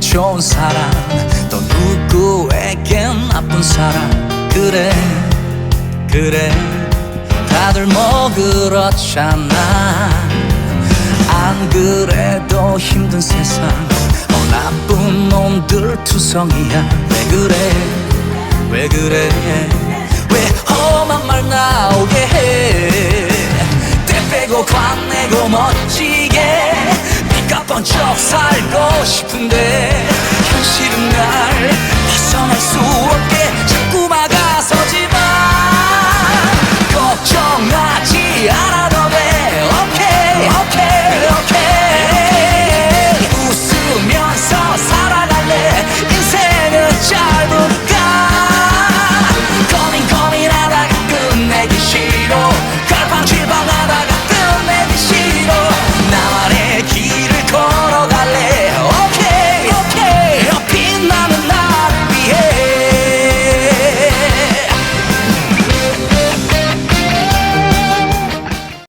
좋은 사람 또 누구에겐 나쁜 사람. 그래 그래. 다들 뭐 그렇잖아. 안 그래도 힘든 세상. 어 나쁜 놈들 투성이야. 왜 그래? 왜 그래? 왜 험한 말 나오게 해 때 빼고 광내고 멋지게 니가 번쩍 살고 싶은데 현실은 날